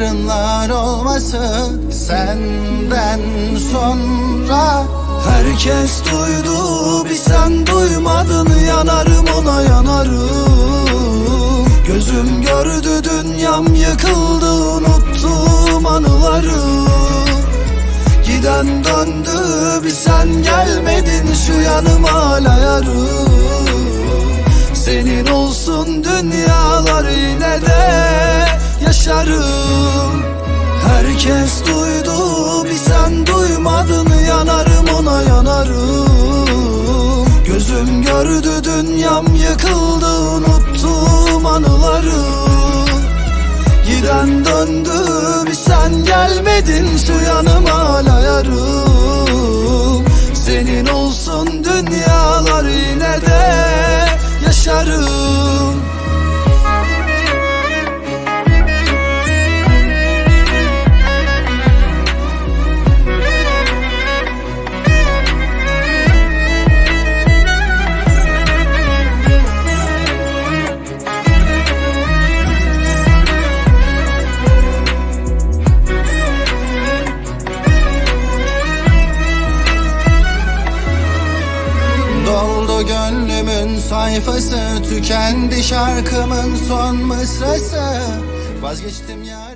Yarınlar olması senden sonra. Herkes duydu bir sen duymadın Yanarım ona yanarım. Gözüm gördü dünyam yıkıldı Unuttum anıları. Giden döndü bir sen gelmedin Şu yanım hala yarım. Senin olsun dünyalar yine de yaşarım Herkes duydu bir sen duymadın Yanarım ona yanarım. Gözüm gördü dünyam yıkıldı Unuttum anıları. Giden döndü bir sen gelmedin Şu yanım hala Senin olsun Gönlümün sayfası Tükendi şarkımın son mısrası. Vazgeçtim ya